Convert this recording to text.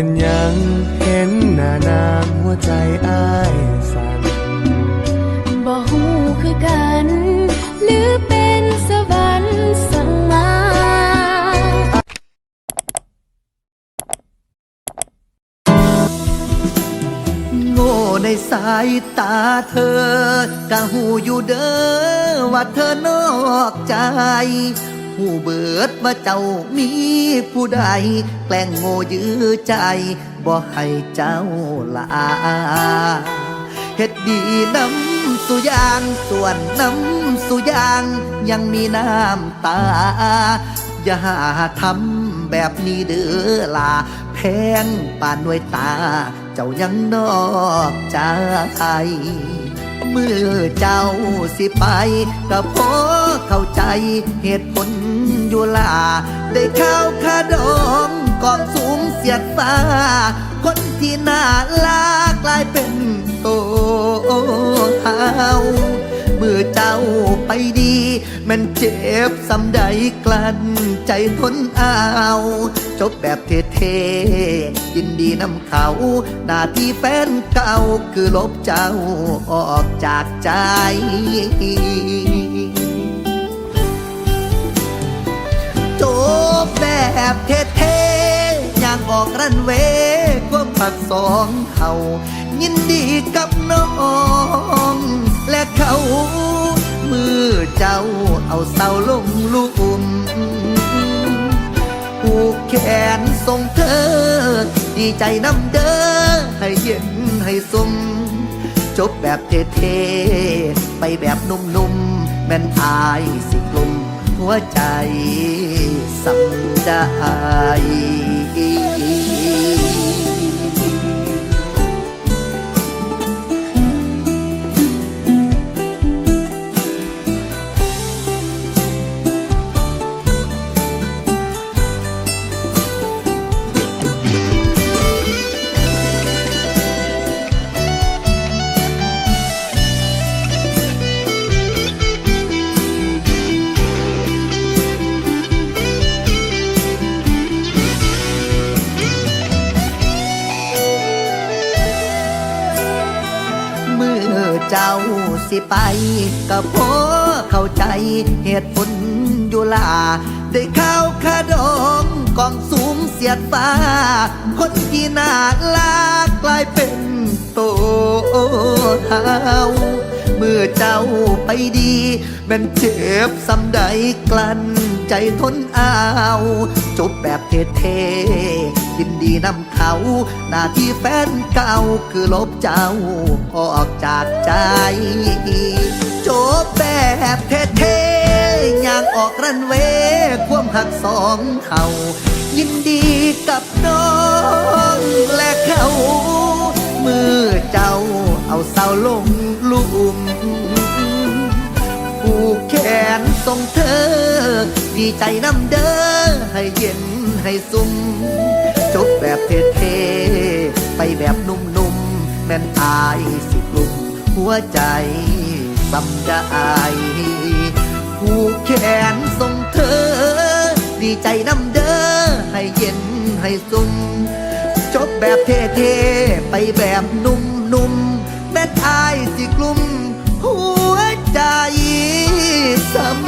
เป็นยังเห็นหน้านางหัวใจอ้ายสั่นบ่ฮู้คือกัน หรือเป็นสวรรค์สั่งมา โง่ในสายตาเธอกะหูอยู่เด้อว่าเธอนอกใจ หูเบิดว่าเจ้ามีผู้ใด แกล้งโง่ยื้อใจ บ่ให้เจ้าลาเฮ็ดดีน้ำสุยาง ส่วนน้ำสุยาง ยังมีน้ำตา อย่าหาทำแบบนี้เด้อล่ะแพงป่านด้วยตา เจ้ายังนอกใจ มื่อเจ้าสิไปก็พอเข้าใจเหตุผลอยู่ล่ะได้ข้าวคาดองกองสูงเสียดฟ้า คนที่น่าลากกลายเป็นโตเฮา มื่อเจ้าไปดี มันเจ็บสำใดกลั้นใจทนเอา จบแบบเท่ๆยินดีนำเขา หน้าที่แฟนเก่าคือลบเจ้าออกจากใจจบแบบเท่ๆอย่างออกรันเวย์ความผักสองเขายินดีกับน้อง เศร้าลงลุ่มผูกแขนส่งเธอ ดีใจน้ำเด้อให้เย็นให้สมจบแบบเท่ๆไปแบบนุ่มๆแม่นอายสิกลุ่มหัวใจสำใจ เจ้าสิไปก็พอเข้าใจเหตุผลอยู่ล่ะได้ข้าวคาดองกองสูงเสียดฟ้า คนที่น่ารักกลายเป็นโตเฮา เมื่อเจ้าไปดีแมันเจ็บสำใดกลั้นใจทนเอาจบแบบเท่ๆยินดีนำเขา หน้าที่แฟนเก่าคือลบเจ้าออกจากใจจบแบบเท่ๆอย่างออกรันเวความหักสองเขา ยินดีกับน้อง ส่งเธอ ดีใจน้ำเด้อให้เย็นให้ซุ่มจบแบบเท่ๆไปแบบนุ่มๆแม่นอายสิกลุ่มหัวใจสำได้ผูกแขนส่งเธอ ดีใจน้ำเด้อให้เย็นให้ซุ่มจบแบบเท่ๆไปแบบนุ่มๆแม่ทายสิกลุ่มหัวใจสำ